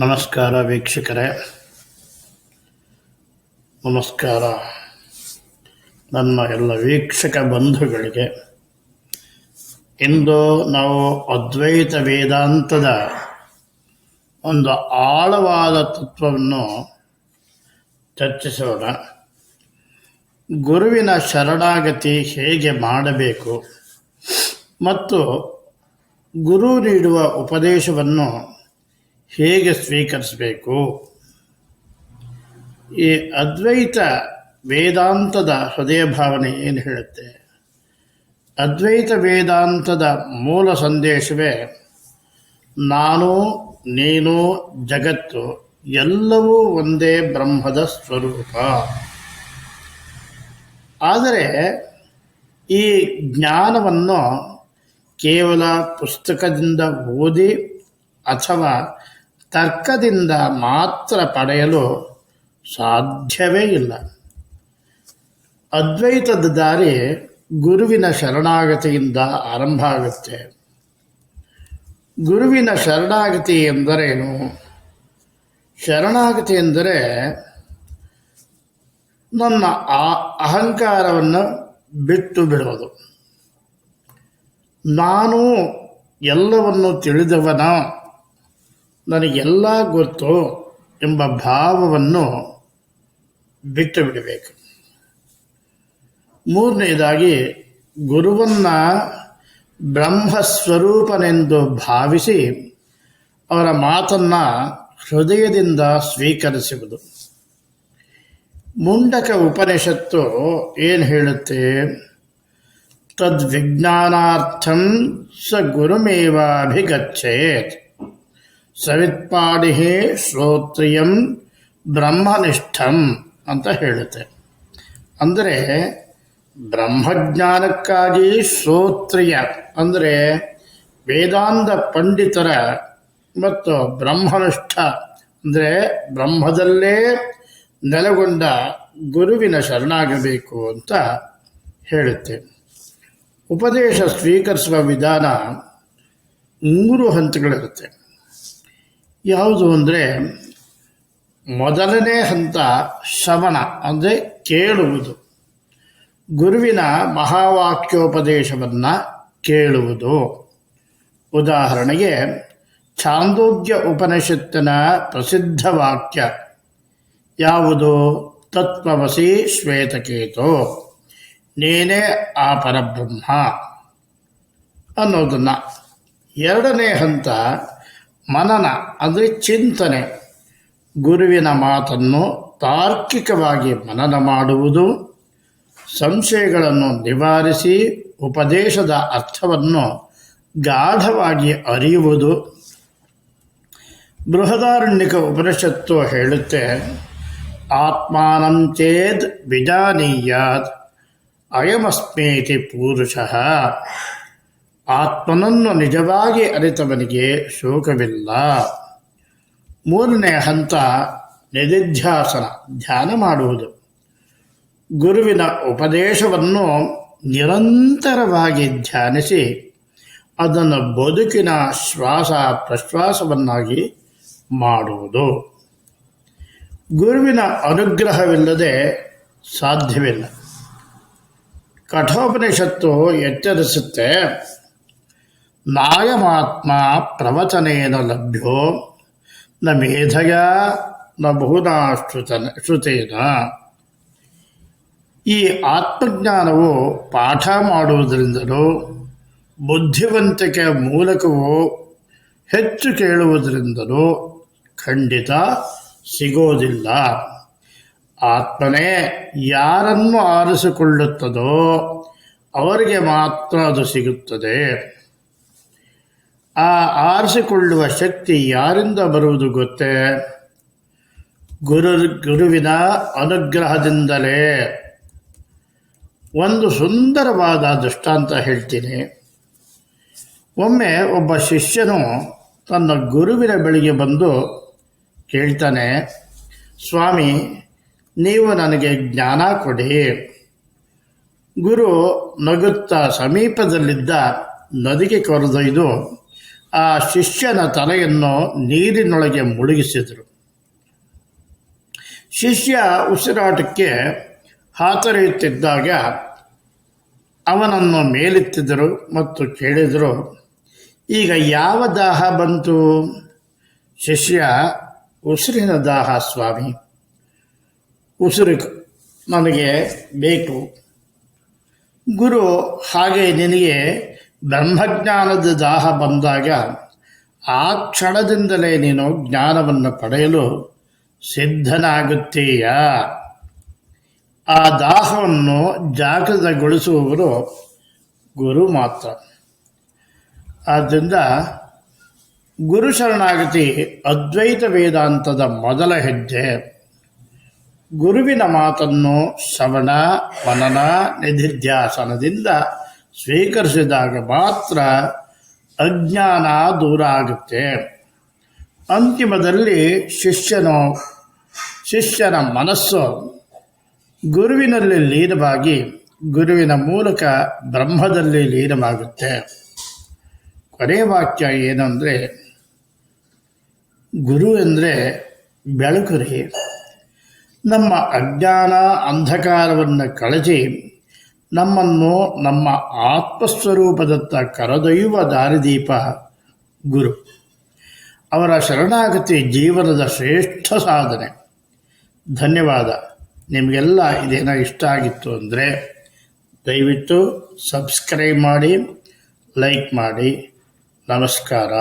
ನಮಸ್ಕಾರ ವೀಕ್ಷಕರೇ. ನಮಸ್ಕಾರ. ನನ್ನ ಎಲ್ಲ ವೀಕ್ಷಕ ಬಂಧುಗಳಿಗೆ, ಇಂದು ನಾವು ಅದ್ವೈತ ವೇದಾಂತದ ಒಂದು ಆಳವಾದ ತತ್ವವನ್ನು ಚರ್ಚಿಸೋಣ. ಗುರುವಿನ ಶರಣಾಗತಿ ಹೇಗೆ ಮಾಡಬೇಕು, ಮತ್ತು ಗುರು ನೀಡುವ ಉಪದೇಶವನ್ನು ಹೇಗೆ ಸ್ವೀಕರಿಸಬೇಕು? ಈ ಅದ್ವೈತ ವೇದಾಂತದ ಹೃದಯ ಭಾವನೆ ಏನು ಹೇಳುತ್ತೆ? ಅದ್ವೈತ ವೇದಾಂತದ ಮೂಲ ಸಂದೇಶವೇ ನಾನು, ನೀನು, ಜಗತ್ತು ಎಲ್ಲವೂ ಒಂದೇ ಬ್ರಹ್ಮದ ಸ್ವರೂಪ. ಆದರೆ ಈ ಜ್ಞಾನವನ್ನು ಕೇವಲ ಪುಸ್ತಕದಿಂದ ಓದಿ ಅಥವಾ ತರ್ಕದಿಂದ ಮಾತ್ರ ಪಡೆಯಲು ಸಾಧ್ಯವೇ ಇಲ್ಲ. ಅದ್ವೈತದ ದಾರಿ ಗುರುವಿನ ಶರಣಾಗತಿಯಿಂದ ಆರಂಭ ಆಗುತ್ತೆ. ಗುರುವಿನ ಶರಣಾಗತಿ ಎಂದರೇನು? ಶರಣಾಗತಿ ಎಂದರೆ ನನ್ನ ಆ ಅಹಂಕಾರವನ್ನು ಬಿಟ್ಟು ಬಿಡುವುದು. ನಾನು ಎಲ್ಲವನ್ನು ತಿಳಿದವನ ನನಗೆಲ್ಲ ಗೊತ್ತು ಎಂಬ ಭಾವವನ್ನು ಬಿಟ್ಟು ಬಿಡಬೇಕು. ಮೂರನೇದಾಗಿ ಗುರುವನ್ನ ಬ್ರಹ್ಮಸ್ವರೂಪನೆಂದು ಭಾವಿಸಿ ಅವರ ಮಾತನ್ನು ಹೃದಯದಿಂದ ಸ್ವೀಕರಿಸುವುದು. ಮುಂಡಕ ಉಪನಿಷತ್ತು ಏನು ಹೇಳುತ್ತೆ? ತದ್ವಿಜ್ಞಾನಾರ್ಥಂ ಸ ಗುರುಮೇವಾಭಿಗಚ್ಚೇತ್ ಸವಿತ್ಪಾಡಿ ಶ್ರೋತ್ರಿಯಂ ಬ್ರಹ್ಮನಿಷ್ಠಂ ಅಂತ ಹೇಳುತ್ತೆ. ಅಂದರೆ ಬ್ರಹ್ಮಜ್ಞಾನಕ್ಕಾಗಿ ಶ್ರೋತ್ರಿಯ ಅಂದರೆ ವೇದಾಂತ ಪಂಡಿತರ ಮತ್ತು ಬ್ರಹ್ಮನಿಷ್ಠ ಅಂದರೆ ಬ್ರಹ್ಮದಲ್ಲೇ ನೆಲೆಗೊಂಡ ಗುರುವಿನ ಶರಣಾಗಬೇಕು ಅಂತ ಹೇಳುತ್ತೆ. ಉಪದೇಶ ಸ್ವೀಕರಿಸುವ ವಿಧಾನ ಮೂರು ಹಂತಗಳಿರುತ್ತೆ ಯಾವುದು ಅಂದರೆ ಮೊದಲನೇ ಹಂತ ಶ್ರವಣ, ಅಂದರೆ ಕೇಳುವುದು. ಗುರುವಿನ ಮಹಾವಾಕ್ಯೋಪದೇಶವನ್ನು ಕೇಳುವುದು. ಉದಾಹರಣೆಗೆ ಛಾಂದೋಗ್ಯ ಉಪನಿಷತ್ತಿನ ಪ್ರಸಿದ್ಧ ವಾಕ್ಯ ಯಾವುದು? ತತ್ವವಸಿ ಶ್ವೇತಕೇತು, ನೀನೇ ಆ ಪರಬ್ರಹ್ಮ ಅನ್ನೋದನ್ನು. ಎರಡನೇ ಹಂತ ಮನನ ಅಂದರೆ ಚಿಂತನೆ ಗುರುವಿನ ಮಾತನ್ನು ತಾರ್ಕಿಕವಾಗಿ ಮನನ ಮಾಡುವುದು, ಸಂಶಯಗಳನ್ನು ನಿವಾರಿಸಿ ಉಪದೇಶದ ಅರ್ಥವನ್ನು ಗಾಢವಾಗಿ ಅರಿಯುವುದು. ಬೃಹದಾರಣ್ಯಕ ಉಪನಿಷತ್ತು ಹೇಳುತ್ತೆ, ಆತ್ಮಾನಂ ಚೇದ್ ವಿಜಾನೀಯಾತ್, ಅಯಮಸ್ಮೇತಿ ಪುರುಷಃ. ಆತ್ಮನನ್ನು ನಿಜವಾಗಿ ಅರಿತವನಿಗೆ ಶೋಕವಿಲ್ಲ. ಮೂರನೇ ಹಂತ, ನಿಧಿಧ್ಯಾಸನ, ಧ್ಯಾನ ಮಾಡುವುದು. ಗುರುವಿನ ಉಪದೇಶವನ್ನು ನಿರಂತರವಾಗಿ ಧ್ಯಾನಿಸಿ, ಅದನ್ನು ಬದುಕಿನ ಶ್ವಾಸ ಪ್ರಶ್ವಾಸವನ್ನಾಗಿ ಮಾಡುವುದು. ಗುರುವಿನ ಅನುಗ್ರಹವಿಲ್ಲದೆ ಸಾಧ್ಯವಿಲ್ಲ. ಕಠೋಪನಿಷತ್ತು ಎಚ್ಚರಿಸುತ್ತೆ. ನಾಯಮಾತ್ಮ ಪ್ರವಚನೇನ ಲಭ್ಯೋ. ನ ಮೇಧಯ, ನ ಬಹುನಾ ಶ್ರುತನ, ಶ್ರುತೇನ. ಈ ಆತ್ಮಜ್ಞಾನವು ಪಾಠ ಮಾಡುವುದರಿಂದಲೂ, ಬುದ್ಧಿವಂತಿಕೆಯ ಮೂಲಕವೂ ಹೆಚ್ಚು ಕೇಳುವುದರಿಂದಲೂ ಖಂಡಿತ ಸಿಗೋದಿಲ್ಲ. ಆತ್ಮನೇ ಯಾರನ್ನು ಆರಿಸಿಕೊಳ್ಳುತ್ತದೋ, ಅವರಿಗೆ ಮಾತ್ರ ಅದು ಸಿಗುತ್ತದೆ. ಆ ಆರಿಸಿಕೊಳ್ಳುವ ಶಕ್ತಿ ಯಾರಿಂದ ಬರುವುದು ಗೊತ್ತೇ? ಗುರು, ಗುರುವಿನ ಅನುಗ್ರಹದಿಂದಲೇ. ಒಂದು ಸುಂದರವಾದ ದೃಷ್ಟಾಂತ ಹೇಳ್ತೀನಿ. ಒಮ್ಮೆ ಒಬ್ಬ ಶಿಷ್ಯನು ತನ್ನ ಗುರುವಿನ ಬಳಿಗೆ ಬಂದು ಕೇಳ್ತಾನೆ, ಸ್ವಾಮಿ, ನೀವು ನನಗೆ ಜ್ಞಾನ ಕೊಡಿ. ಗುರು ನಗುತ್ತಾ ಸಮೀಪದಲ್ಲಿದ್ದ ನದಿಗೆ ಕರೆದೊಯ್ದು ಆ ಶಿಷ್ಯನ ತಲೆಯನ್ನು ನೀರಿನೊಳಗೆ ಮುಳುಗಿಸಿದರು. ಶಿಷ್ಯ ಉಸಿರಾಟಕ್ಕೆ ಹಾತೊರೆಯುತ್ತಿದ್ದಾಗ ಅವನನ್ನು ಮೇಲೆತ್ತಿದರು ಮತ್ತು ಕೇಳಿದರು, ಈಗ ಯಾವ ದಾಹ ಬಂತು? ಶಿಷ್ಯ, ಉಸಿರಿನ ದಾಹ ಸ್ವಾಮಿ. ಉಸಿರು ನನಗೆ ಬೇಕು. ಗುರು, ಹಾಗೆ ನಿನಗೆ ಬ್ರಹ್ಮಜ್ಞಾನದ ದಾಹ ಬಂದಾಗ ಆ ಕ್ಷಣದಿಂದಲೇ ನೀನು ಜ್ಞಾನವನ್ನು ಪಡೆಯಲು ಸಿದ್ಧನಾಗುತ್ತೀಯ. ಆ ದಾಹವನ್ನು ಜಾಗೃತಗೊಳಿಸುವವರು ಗುರು ಮಾತ್ರ. ಆದ್ದರಿಂದ ಗುರು ಶರಣಾಗತಿ ಅದ್ವೈತ ವೇದಾಂತದ ಮೊದಲ ಹೆಜ್ಜೆ. ಗುರುವಿನ ಮಾತನ್ನು ಶ್ರವಣ, ಮನನ, ನಿಧಿಧ್ಯಾಸನದಿಂದ ಸ್ವೀಕರಿಸಿದಾಗ ಮಾತ್ರ ಅಜ್ಞಾನ ದೂರ ಆಗುತ್ತೆ ಅಂತಿಮದಲ್ಲಿ ಶಿಷ್ಯನು, ಶಿಷ್ಯನ ಮನಸ್ಸು ಗುರುವಿನಲ್ಲಿ ಲೀನವಾಗಿ, ಗುರುವಿನ ಮೂಲಕ ಬ್ರಹ್ಮದಲ್ಲಿ ಲೀನವಾಗುತ್ತೆ. ಕೊನೆಯ ವಾಕ್ಯ ಏನಂದರೆ ಗುರು ಎಂದರೆ ಬೆಳಕು ನಮ್ಮ ಅಜ್ಞಾನ ಅಂಧಕಾರವನ್ನು ಕಳಚಿ ನಮ್ಮನ್ನು ನಮ್ಮ ಆತ್ಮಸ್ವರೂಪದತ್ತ ಕರೆದೊಯ್ಯುವ ದಾರಿದೀಪ ಗುರು. ಅವರ ಶರಣಾಗತಿ ಜೀವನದ ಶ್ರೇಷ್ಠ ಸಾಧನೆ. ಧನ್ಯವಾದ. ನಿಮಗೆಲ್ಲ ಇದೇನೋ ಇಷ್ಟ ಆಗಿತ್ತು ಅಂದರೆ ದಯವಿಟ್ಟು ಸಬ್ಸ್ಕ್ರೈಬ್ ಮಾಡಿ, ಲೈಕ್ ಮಾಡಿ. ನಮಸ್ಕಾರ.